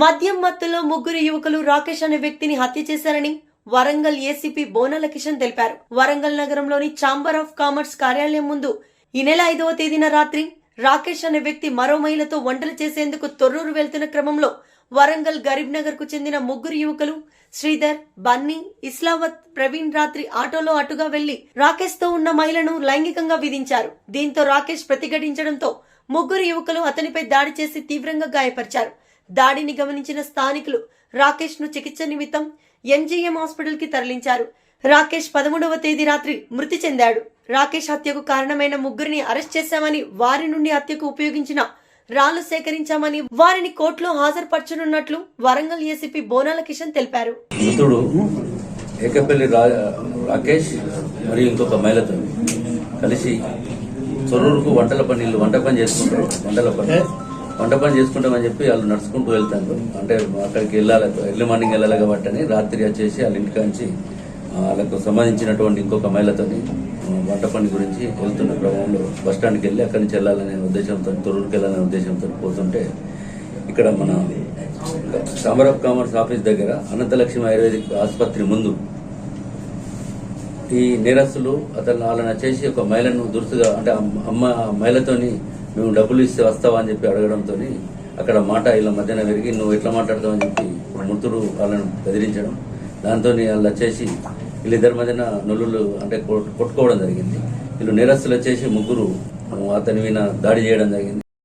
మద్యం మత్తులో ముగ్గురు యువకులు రాకేష్ అనే వ్యక్తిని హత్య చేశారని వరంగల్ ఏసీపీ బోనాల కిషన్ తెలిపారు. వరంగల్ నగరంలోని ఛాంబర్ ఆఫ్ కామర్స్ కార్యాలయం ముందు ఈ నెల ఐదవ తేదీన రాత్రి రాకేష్ అనే వ్యక్తి మరో మహిళతో వంటలు చేసేందుకు తొర్రూరు వెళ్తున్న క్రమంలో వరంగల్ గరీబ్ నగర్కు చెందిన ముగ్గురు యువకులు శ్రీధర్ బన్నీ ఇస్లావత్ ప్రవీణ్ రాత్రి ఆటోలో అటుగా వెళ్ళి రాకేష్తో ఉన్న మహిళను లైంగికంగా విధించారు. దీంతో రాకేష్ ప్రతిఘటించడంతో ముగ్గురు యువకులు అతనిపై దాడి చేసి తీవ్రంగా గాయపరిచారు. దాడిని గమనించిన స్థానికులు రాకేష్ను చికిత్స నిమిత్తం ఎంజీఎం హాస్పిటల్కి తరలించారు. రాకేష్ పదమూడవ తేదీ రాత్రి మృతి చెందాడు. రాకేష్ హత్యకు కారణమైన ముగ్గురిని అరెస్ట్ చేశామని వారి నుండి హత్యకు ఉపయోగించిన రాళ్ళు సేకరించామని వారిని కోర్టులో హాజరుపరచనున్నట్లు వరంగల్ ఏసీపీ బోనాల కిషన్ తెలిపారు. మృతుడు ఏకపల్లి రాకేష్ మరియు ఇంకొక మహిళతో కలిసి చొరూరుకు వంటల పని వంట పని చేసుకుంటారు వంటల పని. వంట పని చేసుకుంటామని చెప్పి వాళ్ళు నడుచుకుంటూ వెళ్తారు. అంటే అక్కడికి వెళ్ళాలి ఎర్లీ మార్నింగ్ వెళ్ళాలి కాబట్టి అని రాత్రి వచ్చేసి వాళ్ళ ఇంటికాంచి వాళ్ళకు సంబంధించినటువంటి ఇంకొక మహిళతోని వంట పని గురించి వెళ్తున్న క్రమంలో బస్ స్టాండ్కి వెళ్ళి అక్కడి నుంచి వెళ్ళాలనే ఉద్దేశంతో తొరూరుకి వెళ్ళాలనే ఉద్దేశంతో పోతుంటే ఇక్కడ మన ఛాంబర్ ఆఫ్ కామర్స్ ఆఫీస్ దగ్గర అనంతలక్ష్మి ఆయుర్వేదిక్ ఆసుపత్రి ముందు ఈ నేరస్తులు అతను వాళ్ళని వచ్చేసి ఒక మహిళను దురుసుగా అంటే అమ్మ మహిళతోని మేము డబ్బులు ఇస్తే వస్తావా అని చెప్పి అడగడంతో అక్కడ మాట ఇలా మధ్యన పెరిగి నువ్వు ఎట్లా మాట్లాడతావు? అని చెప్పి మృతుడు వాళ్ళని బెదిరించడం. దాంతో వాళ్ళు వచ్చేసి వీళ్ళిద్దరి మధ్యన నొల్లులు అంటే కొట్టుకోవడం జరిగింది. వీళ్ళు నేరస్తులు వచ్చేసి ముగ్గురు అతని మీద దాడి చేయడం జరిగింది.